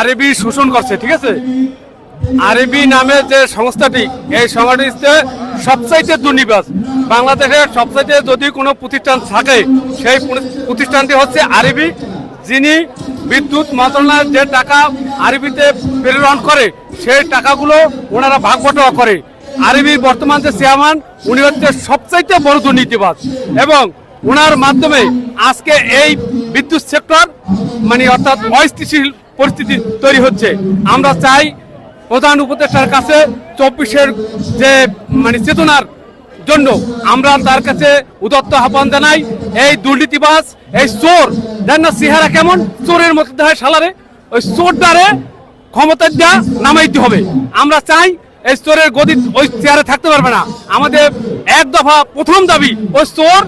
আরবি শোষণ করছে, ঠিক আছে? আরবি নামে যে সংস্থাটি, এই সংস্থাটিতে সবচাইতে দুর্নিবাস বাংলাদেশের সবচাইতে যদি কোনো প্রতিষ্ঠান থাকে, সেই প্রতিষ্ঠানটি হচ্ছে আরবি। যিনি বিদ্যুৎ মন্ত্রণালয়ের যে টাকা আরবিতে প্রেরণ করে, সেই টাকাগুলো ওনারা ভাগ করে। আরবি বর্তমান যে চেয়ারম্যান, উনি হচ্ছে সবচাইতে বড় দুর্নীতিবাজ। এবং ওনার মাধ্যমে আজকে এই বিদ্যুৎ সেক্টর মানে অর্থাৎ অস্থিতিশীল পরিস্থিতি তৈরি হচ্ছে। আমরা চাই প্রধান উপদেষ্টার কাছে চব্বিশের যে মানে চেতনার জন্য আমরা তার কাছে উদত্ত আহ্বান জানাই। এই দুর্নীতিবাজ, এই চোর দেন না চেহারা কেমন? চোরের মতো দেয় সালারে ওই চোর দ্বারে ক্ষমতার যা নামাইতে হবে। আমরা চাই এই চোরের গদি ওই চেয়ারে থাকতে পারবে না। আমাদের এক দফা প্রথম দাবি, ওই চোর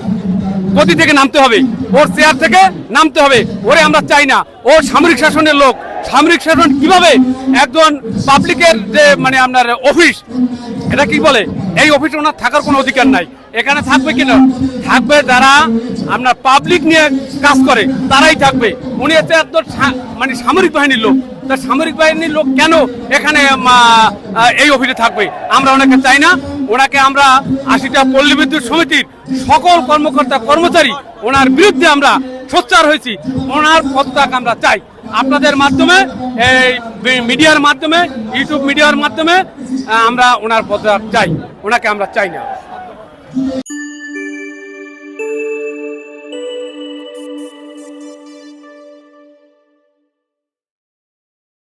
গদি থেকে নামতে হবে। ওর চেয়ার থেকে নামতে হবে। ওরে আমরা চাই না। ও সামরিক শাসনের লোক। সামরিক শাসন কীভাবে একজন পাবলিকের যে মানে আপনার অফিস এটা কি বলে? এই অফিসে ওনার থাকার কোনো অধিকার নাই। এখানে থাকবে কিনা থাকবে যারা আপনার পাবলিক নিয়ে কাজ করে, তারাই থাকবে। উনি হচ্ছে সা- মানে সামরিক বাহিনীর লোক। তা সামরিক বাহিনীর লোক কেন এখানে এই অফিসে থাকবে? আমরা ওনাকে চাই না। ওনাকে আমরা আশিটা পল্লী বিদ্যুৎ সমিতির সকল কর্মকর্তা কর্মচারী ওনার বিরুদ্ধে আমরা সোচ্চার হয়েছি। ওনার পদত্যাগ আমরা চাই। আপনাদের মাধ্যমে, এই মিডিয়ার মাধ্যমে, ইউটিউব মিডিয়ার মাধ্যমে আমরা ওনার পদত্যাগ চাই। ওনাকে আমরা চাই না।